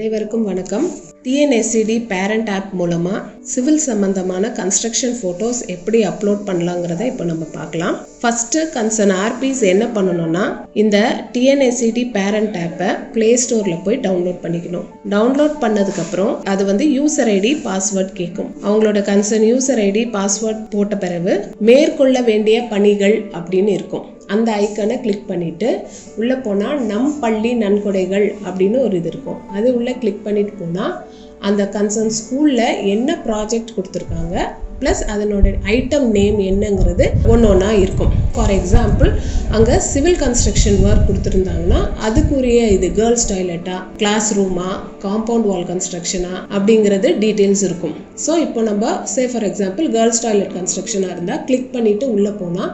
அனைவருக்கும் வணக்கம். டிஎன்எஸ்சிடி parent app மூலமாக சிவில் சம்பந்தமான கன்ஸ்ட்ரக்ஷன் ஃபோட்டோஸ் எப்படி அப்லோட் பண்ணலாங்கிறத இப்போ நம்ம பார்க்கலாம். ஃபஸ்ட்டு கன்சர்ன் ஆர்பிஸ் என்ன பண்ணணும்னா இந்த டிஎன்எஸ்சிடி பேரண்ட் ஆப்பை ப்ளே ஸ்டோரில் போய் டவுன்லோட் பண்ணிக்கணும். டவுன்லோட் பண்ணதுக்கப்புறம் அது வந்து யூசர் ஐடி பாஸ்வேர்ட் கேட்கும் அவங்களோட கன்சர்ன் யூசர் ஐடி பாஸ்வேர்ட் போட்ட பிறகு மேற்கொள்ள வேண்டிய பணிகள் அப்படின்னு இருக்கும். அந்த ஐக்கனை கிளிக் பண்ணிவிட்டு உள்ளே போனால் நம் பள்ளி நன்கொடைகள் அப்படின்னு ஒரு இது இருக்கும். அது உள்ளே கிளிக் பண்ணிட்டு போனால் அந்த கன்சர்ன் ஸ்கூலில் என்ன ப்ராஜெக்ட் கொடுத்துருக்காங்க ப்ளஸ் அதனோட ஐட்டம் நேம் என்னங்கிறது ஒன்று ஒன்றா இருக்கும். ஃபார் எக்ஸாம்பிள் அங்கே சிவில் கன்ஸ்ட்ரக்ஷன் ஒர்க் கொடுத்துருந்தாங்கன்னா அதுக்குரிய இது கேர்ள்ஸ் டாய்லெட்டா கிளாஸ் ரூமா காம்பவுண்ட் வால் கன்ஸ்ட்ரக்ஷனா அப்படிங்கிறது டீட்டெயில்ஸ் இருக்கும். ஸோ இப்போ நம்ம say for example girls toilet கன்ஸ்ட்ரக்ஷனாக இருந்தால் கிளிக் பண்ணிவிட்டு உள்ளே போனால்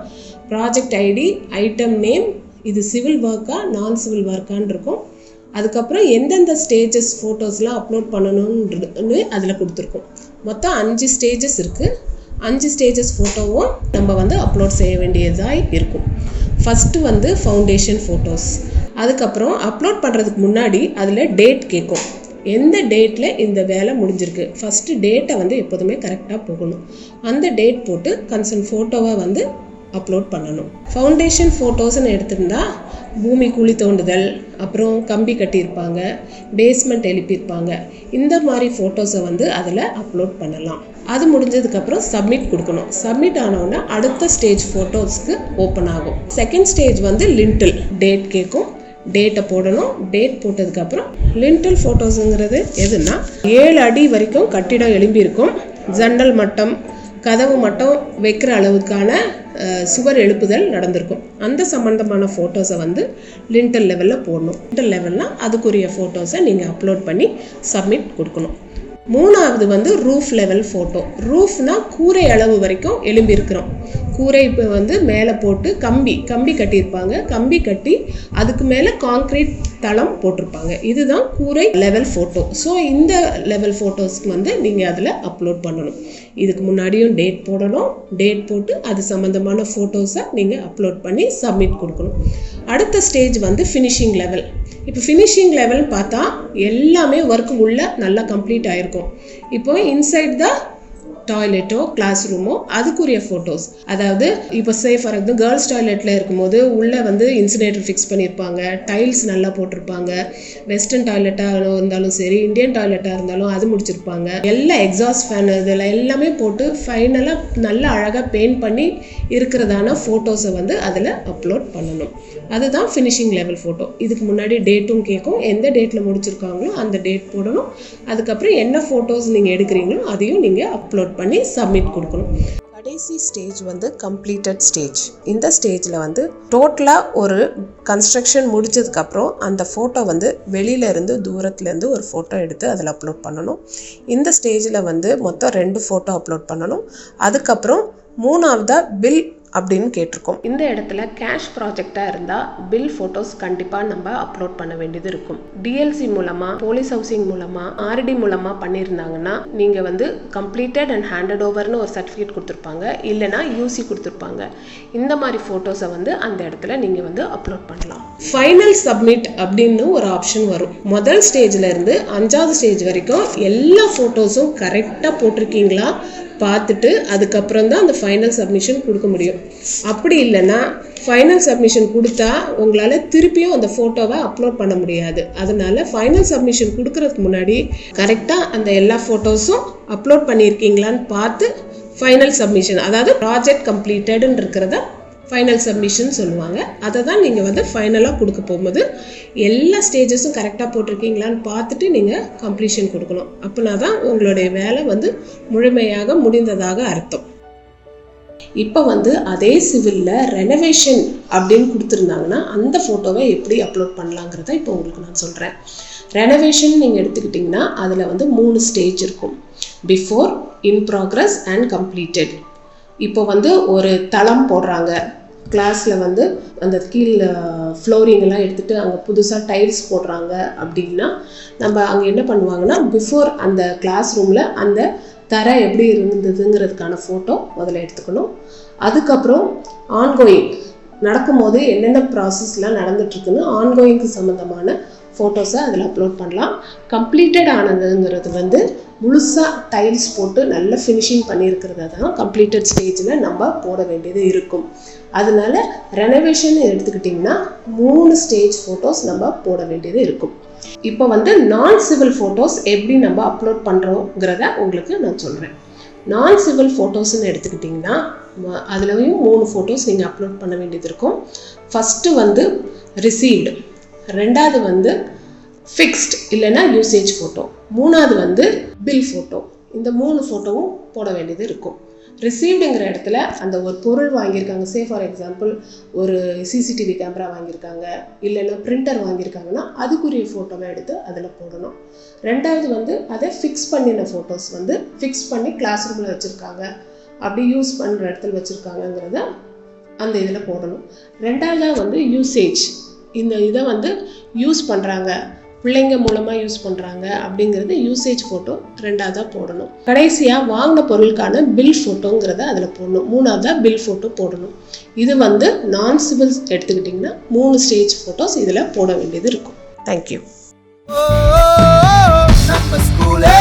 ப்ராஜெக்ட் ஐடி ஐட்டம் நேம் இது சிவில் ஒர்க்கா நான் சிவில் ஒர்க்கான்னு இருக்கும். அதுக்கப்புறம் எந்தெந்த ஸ்டேஜஸ் ஃபோட்டோஸ்லாம் அப்லோட் பண்ணணும்னு அதில் கொடுத்துருக்கோம். மொத்தம் அஞ்சு ஸ்டேஜஸ் இருக்குது அஞ்சு ஸ்டேஜஸ் ஃபோட்டோவும் நம்ம வந்து அப்லோட் செய்ய வேண்டியதாக இருக்கும். ஃபஸ்ட்டு வந்து ஃபவுண்டேஷன் ஃபோட்டோஸ் அதுக்கப்புறம் அப்லோட் பண்ணுறதுக்கு முன்னாடி அதில் டேட் கேட்கும். எந்த டேட்டில் இந்த வேலை முடிஞ்சிருக்கு? ஃபஸ்ட்டு டேட்டை வந்து எப்போதுமே கரெக்டாக போகணும். அந்த டேட் போட்டு கன்சர்ன் ஃபோட்டோவை வந்து அப்லோட் பண்ணணும். ஃபவுண்டேஷன் ஃபோட்டோஸ்னு எடுத்திருந்தா பூமி குழி தோண்டுதல் அப்புறம் கம்பி கட்டியிருப்பாங்க பேஸ்மெண்ட் எழுப்பியிருப்பாங்க. இந்த மாதிரி ஃபோட்டோஸை வந்து அதில் அப்லோட் பண்ணலாம். அது முடிஞ்சதுக்கப்புறம் சப்மிட் கொடுக்கணும். சப்மிட் ஆனவுடனே அடுத்த ஸ்டேஜ் ஃபோட்டோஸ்க்கு ஓப்பன் ஆகும். செகண்ட் ஸ்டேஜ் வந்து லிண்டில் டேட் கேட்கும். டேட்டை போடணும். டேட் போட்டதுக்கப்புறம் லிண்டில் ஃபோட்டோஸுங்கிறது எதுனா ஏழு அடி வரைக்கும் கட்டிடம் எழும்பியிருக்கும். ஜன்னல் மட்டம் கதவு மட்டும் வைக்கிற அளவுக்கான சுவர் எழுப்புதல் நடந்திருக்கும். அந்த சம்மந்தமான ஃபோட்டோஸை வந்து லிண்டல் லெவலில் போடணும். லிண்டல் லெவல்னால் அதுக்குரிய ஃபோட்டோஸை நீங்கள் அப்லோட் பண்ணி சப்மிட் கொடுக்கணும். மூணாவது வந்து ரூஃப் லெவல் ஃபோட்டோ ரூஃப்னால் கூரை அளவு வரைக்கும் எழும்பியிருக்கிறோம். கூரை இப்போ வந்து மேலே போட்டு கம்பி கம்பி கட்டியிருப்பாங்க. கம்பி கட்டி அதுக்கு மேலே காங்க்ரீட் தளம் போட்டிருப்பாங்க. இதுதான் கூரை லெவல் ஃபோட்டோ ஸோ இந்த லெவல் ஃபோட்டோஸ்க்கு வந்து நீங்கள் அதில் அப்லோட் பண்ணணும். இதுக்கு முன்னாடியும் டேட் போடணும். டேட் போட்டு அது சம்மந்தமான ஃபோட்டோஸை நீங்கள் அப்லோட் பண்ணி சப்மிட் கொடுக்கணும். அடுத்த ஸ்டேஜ் வந்து ஃபினிஷிங் லெவல் இப்போ ஃபினிஷிங் லெவல் பார்த்தா எல்லாமே ஒர்க் உள்ள நல்லா கம்ப்ளீட் ஆயிருக்கும். இப்போ இன்சைட் த டாய்லெட்டோ கிளாஸ் ரூமோ அதுக்குரிய ஃபோட்டோஸ் அதாவது இப்போ சே ஃபார் எக்ஸாம்பிள் கேர்ள்ஸ் டாய்லெட்டில் இருக்கும்போது உள்ளே வந்து இன்சினேட்டர் ஃபிக்ஸ் பண்ணியிருப்பாங்க டைல்ஸ் நல்லா போட்டிருப்பாங்க வெஸ்டர்ன் டாய்லெட்டாக இருந்தாலும் சரி இந்தியன் டாய்லெட்டாக இருந்தாலும் அது முடிச்சிருப்பாங்க. எல்லா எக்ஸாஸ்ட் ஃபேன் இதில் எல்லாமே போட்டு ஃபைனலாக நல்லா அழகாக பெயிண்ட் பண்ணி இருக்கிறதான ஃபோட்டோஸை வந்து அதில் அப்லோட் பண்ணணும். அதுதான் ஃபினிஷிங் லெவல் ஃபோட்டோ இதுக்கு முன்னாடி டேட்டும் கேட்கும் எந்த டேட்டில் முடிச்சிருக்காங்களோ அந்த டேட் போடணும். அதுக்கப்புறம் என்ன ஃபோட்டோஸ் நீங்கள் எடுக்கிறீங்களோ அதையும் நீங்கள் அப்லோட் பண்ணி சப்மிட் கொடுக்கணும். கடைசி ஸ்டேஜ் வந்து கம்ப்ளீட்டட் ஸ்டேஜ் இந்த ஸ்டேஜில் வந்து டோட்டலாக ஒரு கன்ஸ்ட்ரக்ஷன் முடிச்சதுக்கப்புறம் அந்த ஃபோட்டோ வந்து வெளியிலேருந்து தூரத்துலேருந்து ஒரு ஃபோட்டோ எடுத்து அதில் அப்லோட் பண்ணணும். இந்த ஸ்டேஜில் வந்து மொத்தம் ரெண்டு ஃபோட்டோ அப்லோட் பண்ணணும். அதுக்கப்புறம் மூணாவதாக பில் அப்படின்னு கேட்டிருக்கோம். இந்த இடத்துல கேஷ் ப்ராஜெக்டாக இருந்தால் பில் ஃபோட்டோஸ் கண்டிப்பாக நம்ம அப்லோட் பண்ண வேண்டியது இருக்கும். டிஎல்சி மூலமாக போலீஸ் ஹவுசிங் மூலமாக ஆர்டி மூலமாக பண்ணியிருந்தாங்கன்னா நீங்கள் வந்து கம்ப்ளீட்டட் அண்ட் ஹேண்டட் ஓவர்னு ஒரு சர்டிஃபிகேட் கொடுத்துருப்பாங்க. இல்லைனா யூசி கொடுத்துருப்பாங்க. இந்த மாதிரி ஃபோட்டோஸை வந்து அந்த இடத்துல நீங்கள் வந்து அப்லோட் பண்ணலாம். ஃபைனல் சப்மிட் அப்படின்னு ஒரு ஆப்ஷன் வரும். முதல் ஸ்டேஜ்லேருந்து அஞ்சாவது ஸ்டேஜ் வரைக்கும் எல்லா ஃபோட்டோஸும் கரெக்டாக போட்டிருக்கீங்களா? பார்த்துட்டு அதுக்கப்புறம் தான் அந்த ஃபைனல் சப்மிஷன் கொடுக்க முடியும். அப்படி இல்லைன்னா ஃபைனல் சப்மிஷன் கொடுத்தா உங்களால் திருப்பியும் அந்த ஃபோட்டோவை அப்லோட் பண்ண முடியாது. அதனால ஃபைனல் சப்மிஷன் கொடுக்கறதுக்கு முன்னாடி கரெக்டாக அந்த எல்லா ஃபோட்டோஸும் அப்லோட் பண்ணியிருக்கீங்களான்னு பார்த்து ஃபைனல் சப்மிஷன் அதாவது ப்ராஜெக்ட் கம்ப்ளீட்டடுன்னு இருக்கிறத ஃபைனல் சப்மிஷன் சொல்லுவாங்க. அதை தான் நீங்கள் வந்து ஃபைனலாக கொடுக்க போகும்போது எல்லா ஸ்டேஜஸும் கரெக்டாக போட்டிருக்கீங்களான்னு பார்த்துட்டு நீங்கள் கம்ப்ளீஷன் கொடுக்கணும். அப்படின்னா தான் உங்களுடைய வேலை வந்து முழுமையாக முடிந்ததாக அர்த்தம். இப்போ வந்து அதே சிவிலில் ரெனோவேஷன் அப்படின்னு கொடுத்துருந்தாங்கன்னா அந்த ஃபோட்டோவை எப்படி அப்லோட் பண்ணலாங்கிறத இப்போ உங்களுக்கு நான் சொல்கிறேன் ரெனோவேஷன் நீங்கள் எடுத்துக்கிட்டிங்கன்னா அதில் வந்து மூணு ஸ்டேஜ் இருக்கும். Before in progress and completed இப்போ வந்து ஒரு தளம் போடுறாங்க. கிளாஸில் வந்து அந்த கீழே ஃப்ளோரிங் எல்லாம் எடுத்துகிட்டு அங்கே புதுசாக டைல்ஸ் போடுறாங்க அப்படின்னா நம்ம அங்கே என்ன பண்ணுவாங்கன்னா பிஃபோர் அந்த கிளாஸ் ரூமில் அந்த தர எப்படி இருந்ததுங்கிறதுக்கான ஃபோட்டோ முதல்ல எடுத்துக்கணும். அதுக்கப்புறம் ஆன்கோயிங் நடக்கும்போது என்னென்ன ப்ராசஸ்லாம் நடந்துட்டுருக்குன்னு ஆன்கோயிங்க்கு சம்மந்தமான ஃபோட்டோஸை அதில் அப்லோட் பண்ணலாம். கம்ப்ளீட்டட் ஆனதுங்கிறது வந்து முழுசாக டைல்ஸ் போட்டு நல்ல ஃபினிஷிங் பண்ணியிருக்கிறத தான் கம்ப்ளீட்டட் ஸ்டேஜில் நம்ம போட வேண்டியது இருக்கும். அதனால ரெனோவேஷன் எடுத்துக்கிட்டிங்கன்னா மூணு ஸ்டேஜ் ஃபோட்டோஸ் நம்ம போட வேண்டியது இருக்கும். இப்போ வந்து நான் சிவில் ஃபோட்டோஸ் எப்படி நம்ம அப்லோட் பண்ணுறோங்கிறத உங்களுக்கு நான் சொல்கிறேன் நான் சிவில் ஃபோட்டோஸ்ன்னு எடுத்துக்கிட்டிங்கன்னா அதுலேயும் மூணு ஃபோட்டோஸ் நீங்கள் அப்லோட் பண்ண வேண்டியது இருக்கும். ஃபஸ்ட்டு வந்து ரிசீவ்டு ரெண்டாவது வந்து ஃபிக்ஸ்ட் இல்லைன்னா யூசேஜ் ஃபோட்டோ மூணாவது வந்து பில் ஃபோட்டோ இந்த மூணு ஃபோட்டோவும் போட வேண்டியது இருக்கும். ரிசீவ்டுங்கிற இடத்துல அந்த ஒரு பொருள் வாங்கியிருக்காங்க. சே ஃபார் எக்ஸாம்பிள் ஒரு சிசிடிவி கேமரா வாங்கியிருக்காங்க. இல்லைன்னா பிரிண்டர் வாங்கியிருக்காங்கன்னா அதுக்குரிய ஃபோட்டோவை எடுத்து அதில் போடணும். ரெண்டாவது வந்து அதை ஃபிக்ஸ் பண்ணின ஃபோட்டோஸ் வந்து ஃபிக்ஸ் பண்ணி கிளாஸ் ரூமில் வச்சுருக்காங்க. அப்படி யூஸ் பண்ணுற இடத்துல வச்சுருக்காங்கங்கிறத அந்த இதில் போடணும். ரெண்டாவதாக வந்து யூசேஜ் இந்த இதை வந்து யூஸ் பண்ணுறாங்க பிள்ளைங்க மூலமாக யூஸ் பண்ணுறாங்க அப்படிங்கிறது யூசேஜ் ஃபோட்டோ ரெண்டாவதாக போடணும். கடைசியாக வாங்கின பொருளுக்கான பில் ஃபோட்டோங்கிறத அதில் போடணும். மூணாவதாக பில் ஃபோட்டோ போடணும். இது வந்து நான் சிவில்ஸ் எடுத்துக்கிட்டிங்கன்னா மூணு ஸ்டேஜ் ஃபோட்டோஸ் இதில் போட வேண்டியது இருக்கும். தேங்க்யூ நம்ம ஸ்கூலே